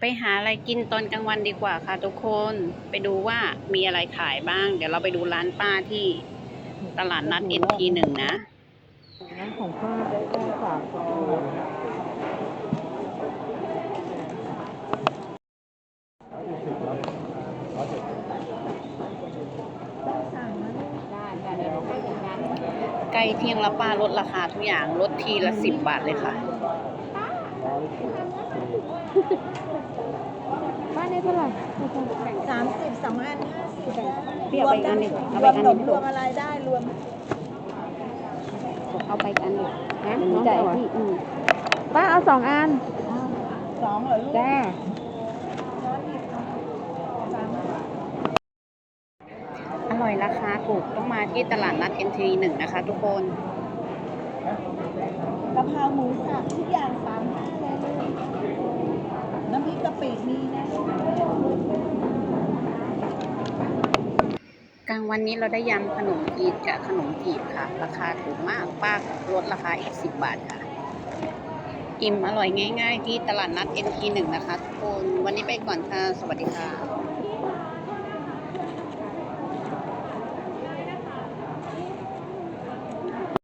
ไปหาอะไรกินตอนกลางวันดีกว่าค่ะทุกคนไปดูว่ามีอะไรขายบ้าง เดี๋ยวเราไปดูร้านป้าที่ตลาดนัดเอ็นทีหนึ่งนะร้านของป้าได้แค่สามสิบตัวใกล้เที่ยงแล้วป้าลดราคาทุกอย่างลดทีละสิบบาทเลยค่ะ ป้านได้เท่าไหร่สามสิบสองอันห้าสิบเปรี้ยวไปอีกอันหนึ่งรเอาไปวมกันขหนนึ่มงรวมอะไรได้รวมเอาไปกันหนึ่งนะหนูจ่ายพี่อืมป้าเอาสองอัน สองเหรอลูก จ้า อร่อยราคาถูกต้องมาที่ตลาดนัดเอ็นทีหนึ่งนะคะทุกคนางวันนี้เราได้ยำขนมจีนกับขนมจีบค่ะ ราคาถูกมากป้าลดราคาอีกสิบบาทค่ะ อิ่มอร่อยง่าย ๆ ที่ตลาดนัด NT1 นะคะทุกคน วันนี้ไปก่อนค่ะ สวัสดีค่ะ